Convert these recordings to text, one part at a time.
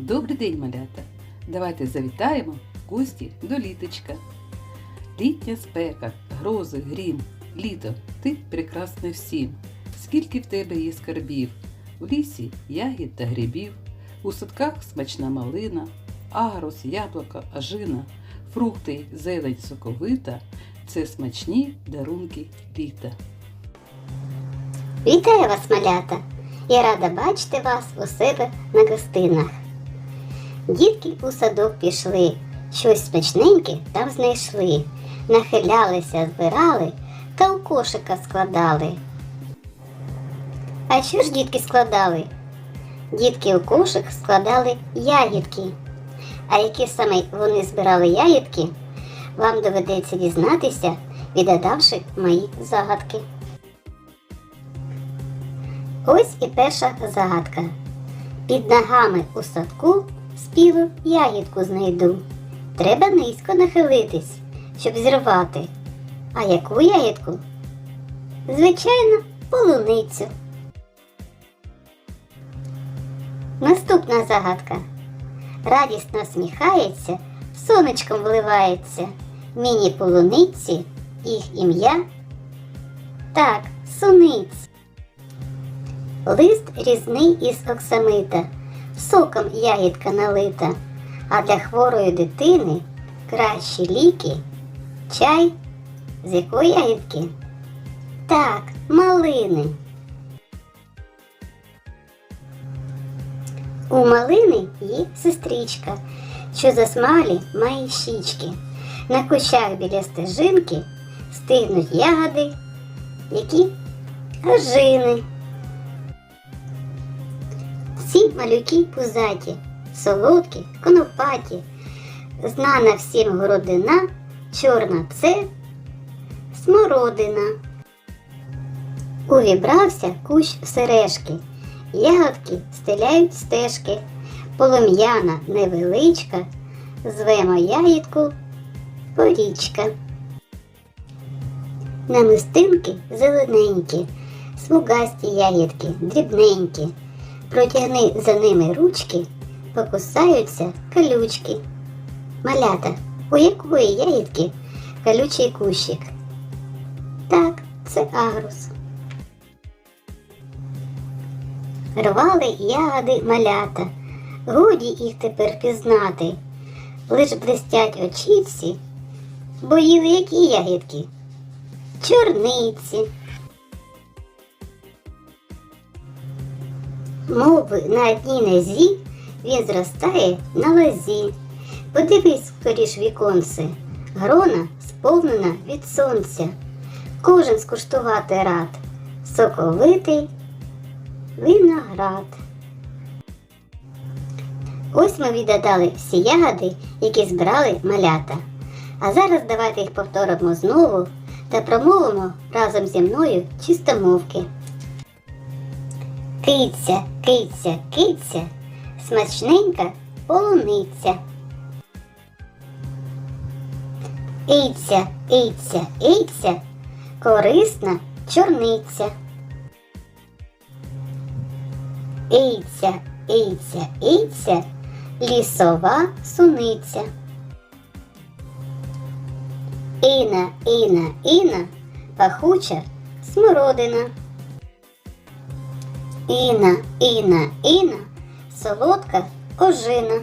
Добрий день, малята! Давайте завітаємо в гості до літочка. Літня спека, грози, грім, літо, ти прекрасне всім. Скільки в тебе є скарбів, у лісі ягід та грибів, у садках смачна малина, агрос, яблука, ажина, фрукти, зелень соковита це смачні дарунки літа. Вітаю вас, малята! Я рада бачити вас у себе на гостинах. Дітки у садок пішли, щось смачненьке там знайшли, нахилялися, збирали та у кошика складали. А що ж дітки складали? Дітки у кошик складали ягідки. А які саме вони збирали ягідки, вам доведеться дізнатися, відгадавши мої загадки. Ось і перша загадка. Під ногами у садку спілу ягідку знайду. Треба низько нахилитись, щоб зірвати. А яку ягідку? Звичайно, полуницю. Наступна загадка. Радісно сміхається, сонечком вливається. Міні полуниці, їх ім'я. Так, суниць. Лист різний із оксамита, соком ягідка налита, а для хворої дитини кращі ліки, чай з якої ягідки? Так, малини. У малини є сестричка, що засмалі має щічки. На кущах біля стежинки стигнуть ягоди, які ажини. Всі малюки пузаті, солодкі, конопаті, знана всім городина, чорна це смородина. Увібрався кущ сережки, ягодки стеляють стежки, полум'яна невеличка, звемо ягідку порічка. Намистинки зелененькі, смугасті ягідки, дрібненькі. Протягни за ними ручки, покусаються колючки. Малята, у якої ягідки колючий кущик? Так, це агрус. Рвали ягоди малята, годі їх тепер пізнати. Лиш блистять очіці, бо їли які ягідки? Чорниці. Мови на одній нозі він зростає на лозі. Подивись скоріш віконце, грона сповнена від сонця. Кожен скуштувати рад, соковитий виноград. Ось ми віддали всі ягоди, які збирали малята. А зараз давайте їх повторимо знову та промовимо разом зі мною чистомовки. Киця, киця, киця, смачненька полуниця. Ійця, ійця, ійця, корисна чорниця. Ійця, ійця, ійця, лісова суниця. Іна, іна, іна, пахуча смородина. Іна, Іна, Іна, солодка ожина.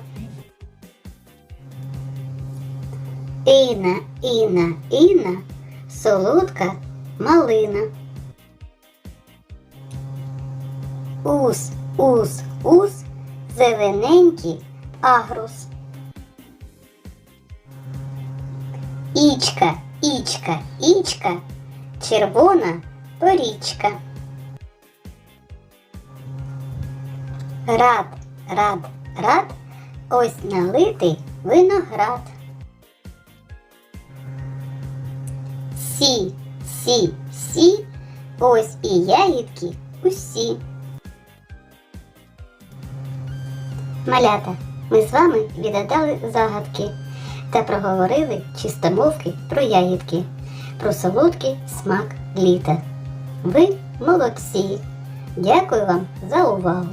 Іна, Іна, Іна, солодка малина. Ус, ус, ус, зелененький агрус. Ічка, ічка, ічка, червона порічка. Рад, рад, рад, ось налитий виноград. Сі, сі, сі, ось і ягідки усі. Малята, ми з вами відгадали загадки та проговорили чистомовки про ягідки, про солодкий смак літа. Ви молодці! Дякую вам за увагу!